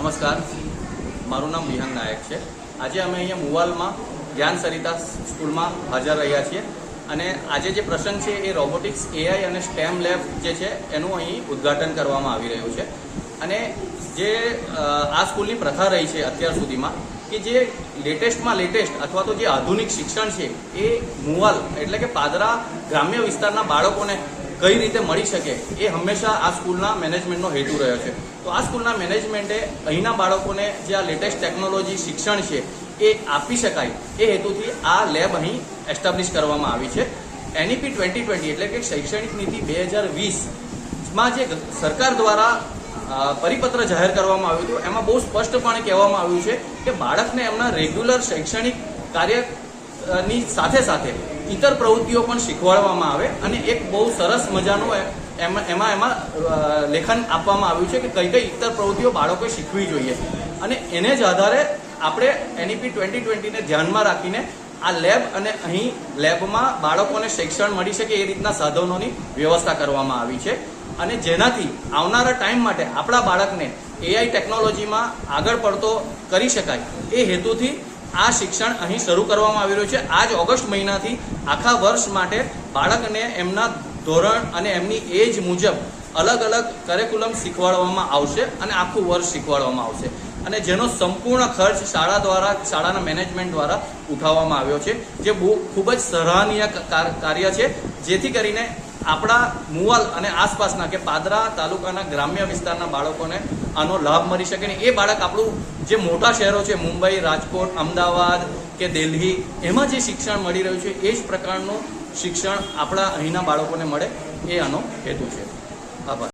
નમસ્કાર. મારું નામ વિહાન નાયક છે. આજે અમે અહીંયા મુવાલમાં જ્ઞાન સરિતા સ્કૂલમાં હાજર રહ્યા છીએ અને આજે જે પ્રસંગ છે એ રોબોટિક્સ, એઆઈ અને સ્ટેમ લેબ જે છે એનું અહીં ઉદ્ઘાટન કરવામાં આવી રહ્યું છે. અને જે આ સ્કૂલની પ્રથા રહી છે અત્યાર સુધીમાં કે જે લેટેસ્ટમાં લેટેસ્ટ અથવા તો જે આધુનિક શિક્ષણ છે એ મુવાલ એટલે કે પાદરા ગ્રામ્ય વિસ્તારના બાળકોને કઈ રીતે મળી શકે એ હંમેશા આ સ્કૂલના મેનેજમેન્ટનો હેતુ રહ્યો છે. તો આ સ્કૂલના મેનેજમેન્ટે અહીંના બાળકોને જે આ લેટેસ્ટ ટેકનોલોજી શિક્ષણ છે એ આપી શકાય એ હેતુથી આ લેબ અહીં એસ્ટાબ્લિશ કરવામાં આવી છે. એનઈપી ટ્વેન્ટી ટ્વેન્ટી એટલે કે શૈક્ષણિક નીતિ બે હજાર વીસમાં જે સરકાર દ્વારા પરિપત્ર જાહેર કરવામાં આવ્યું હતું, એમાં બહુ સ્પષ્ટપણે કહેવામાં આવ્યું છે કે બાળકને એમના રેગ્યુલર શૈક્ષણિક કાર્યની સાથે સાથે ઇતર પ્રવૃત્તિઓ પણ શીખવાડવામાં આવે અને એક બહુ સરસ મજાનું એમાં એમાં એમાં લેખન આપવામાં આવ્યું છે કે કઈ કઈ ઇતર પ્રવૃત્તિઓ બાળકોએ શીખવી જોઈએ. અને એને જ આધારે આપણે એનઈપી ટ્વેન્ટી ટ્વેન્ટીને ધ્યાનમાં રાખીને આ લેબ અને અહીં લેબમાં બાળકોને શિક્ષણ મળી શકે એ રીતના સાધનોની વ્યવસ્થા કરવામાં આવી છે. અને જેનાથી આવનારા ટાઈમ માટે આપણા બાળકને એઆઈ ટેકનોલોજીમાં આગળ પડતો કરી શકાય એ હેતુથી આ શિક્ષણ અહીં શરૂ કરવામાં આવી રહ્યું છે. આજ ઓગસ્ટ મહિનાથી આખા વર્ષ માટે બાળકને એમના ધોરણ અને એમની એજ મુજબ અલગ અલગ કરિક્યુલમ શીખવાડવામાં આવશે અને આખું વર્ષ શીખવાડવામાં આવશે. અને જેનો સંપૂર્ણ ખર્ચ શાળા દ્વારા, શાળાના મેનેજમેન્ટ દ્વારા ઉઠાવવામાં આવ્યો છે. જે બહુ ખૂબ જ સરાહનીય કાર- કાર્ય છે. જેથી કરીને આપણા મુવાલ અને આસપાસના કે પાદરા તાલુકાના ગ્રામ્ય વિસ્તારના બાળકોને આનો લાભ મળી શકે ને એ બાળક આપણું જે મોટા શહેરો છે, મુંબઈ, રાજકોટ, અમદાવાદ કે દિલ્હી, એમાં જે શિક્ષણ મળી રહ્યું છે, એ જ પ્રકારનું શિક્ષણ આપણા અહીંના બાળકોને મળે એ આનો હેતુ છે. આભાર.